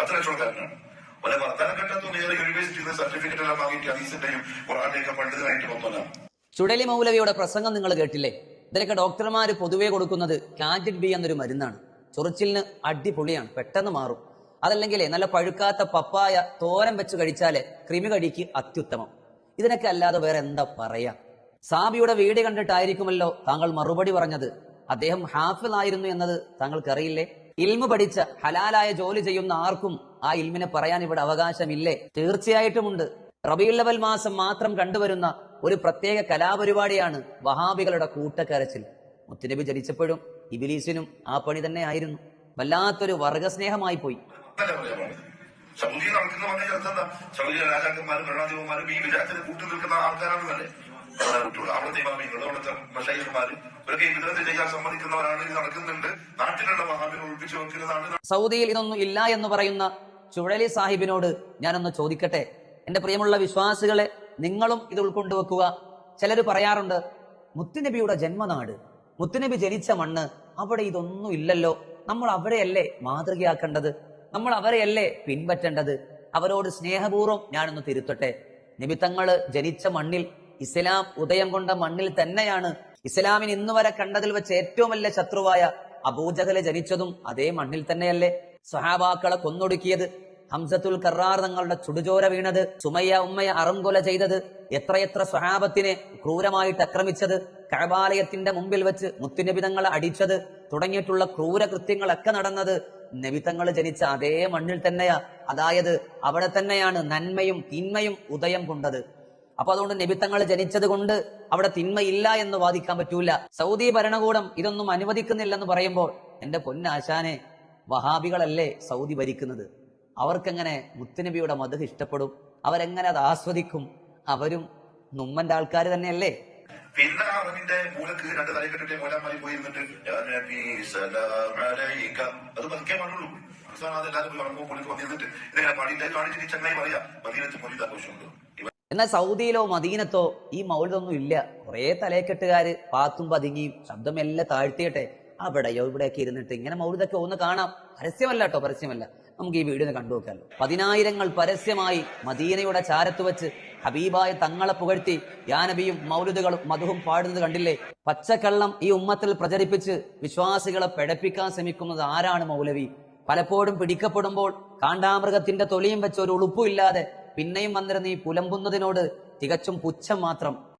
അത്ര കച്ചവടക്കാരനാണ്. ഓലെ വർത്തമാനം കേട്ടതൊന്നും ഏറെ യൂണിവേഴ്സിറ്റിയിൽ നിന്ന് സർട്ടിഫിക്കറ്റ് എല്ലാം വാങ്ങിയിട്ട് അതീസിന്റെയും ഖുറാന്റെയൊക്കെ പണ്ഡിതനായിട്ട് വന്നവനാണ് ചുടലി മൗലവിയുടെ പ്രസംഗം നിങ്ങൾ കേട്ടില്ലേ? ഇതിനൊക്കെ ഡോക്ടർമാർ പൊതുവേ കൊടുക്കുന്നത് കാൻഡിഡ് ബി എന്നൊരു മരുന്നാണ്. ചൊറിച്ചിലിന് അടിപൊളിയാണ് പെട്ടെന്ന് മാറും. അതല്ലെങ്കിൽ നല്ല പഴുക്കാത്ത പപ്പായ തോരൻ വെച്ച് കഴിച്ചാൽ ക്രിമി കടിക്ക് അത്യുത്തമം. ഇതിനൊക്കെ അല്ലാതെ വേറെ എന്താ പറയാ? സാബിയുടെ വീട് കണ്ടിട്ടായിരിക്കുമല്ലോ താങ്കൾ മറുപടി പറഞ്ഞത്. അദ്ദേഹം ഹാഫിൽ ആയിരുന്നു എന്നത് താങ്കൾക്കറിയില്ലേ? ഇൽമു പഠിച്ച ഹലാലായ ജോലി ചെയ്യുന്ന ആർക്കും ആ ഇൽമിനെ പറയാൻ ഇവിടെ അവകാശമില്ലേ? തീർച്ചയായിട്ടുമുണ്ട്. റബിയുള്ളവൽ മാസം മാത്രം കണ്ടുവരുന്ന ഒരു പ്രത്യേക കലാപരിപാടിയാണ് വഹാബികളുടെ കൂട്ടക്കരച്ചിൽ. മുത്തുനബി ജനിച്ചപ്പോഴും ഇബിലീസിനും ആ പണി തന്നെ ആയിരുന്നു. വല്ലാത്തൊരു വർഗസ്നേഹമായി പോയി. സൗദി നടക്കുന്ന സൗദി രാജാക്കന്മാരും ഭരണാധിപന്മാരും ഈ വിചാരത്തിൽ കൂട്ടു നിൽക്കുന്ന ആൾക്കാരാണെന്നല്ലേ കുട്ടികൾ അവിടുത്തെ ഇമാമികൾ അവിടുത്തെ മഷൈഖന്മാരും ഇവരൊക്കെ വിധത്തിൽ ചെയ്യാൻ സമ്മതിക്കുന്നവരാണ് നടക്കുന്നുണ്ട്. നാട്ടിലുള്ള മഹാബിനെ ഒഴിപ്പിച്ചു വെക്കുന്നതാണ് സൗദിയിൽ ഇതൊന്നും ഇല്ല എന്ന് പറയുന്ന ചുഴലി സാഹിബിനോട് ഞാനൊന്ന് ചോദിക്കട്ടെ? എന്റെ പ്രിയമുള്ള വിശ്വാസികളെ നിങ്ങളും ഇത് ഉൾക്കൊണ്ടു വെക്കുക ചിലർ പറയാറുണ്ട് മുത്തുനബിയുടെ ജന്മനാട് മുത്തുനബി ജനിച്ച മണ്ണ് അവിടെ ഇതൊന്നും ഇല്ലല്ലോ. നമ്മൾ അവരെയല്ലേ മാതൃകയാക്കേണ്ടത്? നമ്മൾ അവരെയല്ലേ പിൻപറ്റേണ്ടത്? അവരോട് സ്നേഹപൂർവം ഞാനൊന്ന് തിരുത്തട്ടെ. നിമിത്തങ്ങൾ ജനിച്ച മണ്ണിൽ ഇസ്ലാം ഉദയം കൊണ്ട മണ്ണിൽ തന്നെയാണ്. ഇസ്ലാമിന് ഇന്ന് വരെ കണ്ടതിൽ വെച്ച് ഏറ്റവും വലിയ ശത്രുവായ അബൂജഹൽ ജനിച്ചതും അതേ മണ്ണിൽ തന്നെയല്ലേ. സ്വഹാബാക്കളെ കൊന്നൊടുക്കിയത് ഹംസത്തുൽ കറാർ തങ്ങളുടെ ചുടുചോര വീണത് സുമയ്യ ഉമ്മയ അറംകൊല ചെയ്തത് എത്രയെത്ര സ്വഹാബത്തിനെ ക്രൂരമായിട്ട് ആക്രമിച്ചത് കഴബാലയത്തിന്റെ മുമ്പിൽ വെച്ച് മുത്തുനബിതങ്ങളെ അടിച്ചത് തുടങ്ങിയിട്ടുള്ള ക്രൂരകൃത്യങ്ങളൊക്കെ നടന്നത് നബിതങ്ങൾ ജനിച്ച അതേ മണ്ണിൽ തന്നെയാ. അതായത് അവിടെ തന്നെയാണ് നന്മയും തിന്മയും ഉദയം കൊണ്ടത്. അപ്പൊ അതുകൊണ്ട് നബിത്തങ്ങൾ ജനിച്ചത് കൊണ്ട് അവിടെ തിന്മയില്ല എന്ന് വാദിക്കാൻ പറ്റൂല. സൗദി ഭരണകൂടം ഇതൊന്നും അനുവദിക്കുന്നില്ലെന്ന് പറയുമ്പോൾ എന്റെ പൊന്നാശാനെ വഹാബികളല്ലേ സൗദി ഭരിക്കുന്നത്? അവർക്കെങ്ങനെ മുത്തുനബിയുടെ മധു ഇഷ്ടപ്പെടും? അവരെങ്ങനെ അത് ആസ്വദിക്കും? അവരും നുമ്മന്റെ ആൾക്കാർ തന്നെയല്ലേ? പിന്നെ അവന്റെ മൂലക്ക് രണ്ട് തലക്കെട്ടിട്ട് മൂലമായി പോയിരുന്നിട്ട് "യാ നബി സലാം അലൈക" അത് പതുക്കെ പാടുള്ളൂ അവസാനം അതെല്ലാവരും ഇറങ്ങുമ്പോൾ പുള്ളിക്ക് വന്നിരുന്നിട്ട് ഇതിങ്ങനെ പാടിയില്ല കാണിച്ചിട്ട് ചങ്ങായി പറയാ മദീനത്ത് മൊലീദ് ആഘോഷമുണ്ട്. എന്നാൽ സൗദിയിലോ മദീനത്തോ ഈ മൗലിതൊന്നും ഇല്ല. കുറെ തലേക്കെട്ടുകാർ പാത്തും പതുങ്ങിയും ശബ്ദം എല്ലാം താഴ്ത്തിയട്ടെ അവിടെയോ ഇവിടെയൊക്കെ ഇരുന്നിട്ട് ഇങ്ങനെ മൗലിതൊക്കെ ഒന്ന് കാണാം. പരസ്യമല്ല കേട്ടോ പരസ്യമല്ല. നമുക്ക് ഈ വീഡിയോ കണ്ടു നോക്കാമല്ലോ പതിനായിരങ്ങൾ പരസ്യമായി മദീനയുടെ ചാരത്ത് വെച്ച് ഹബീബായ തങ്ങളെ പുകഴ്ത്തി യാനബിയും മൗലുദുകളും മധുവും പാടുന്നത് കണ്ടില്ലേ? പച്ചക്കള്ളം ഈ ഉമ്മത്തിൽ പ്രചരിപ്പിച്ച് വിശ്വാസികളെ പിഴപ്പിക്കാൻ ശ്രമിക്കുന്നത് ആരാണ് മൗലവി? പലപ്പോഴും പിടിക്കപ്പെടുമ്പോൾ കാണ്ടാമൃഗത്തിന്റെ തൊലിയും വെച്ച് ഒരു ഉളുപ്പുമില്ലാതെ പിന്നെയും വന്നിരുന്ന ഈ പുലമ്പുന്നതിനോട് തികച്ചും പുച്ഛം മാത്രം.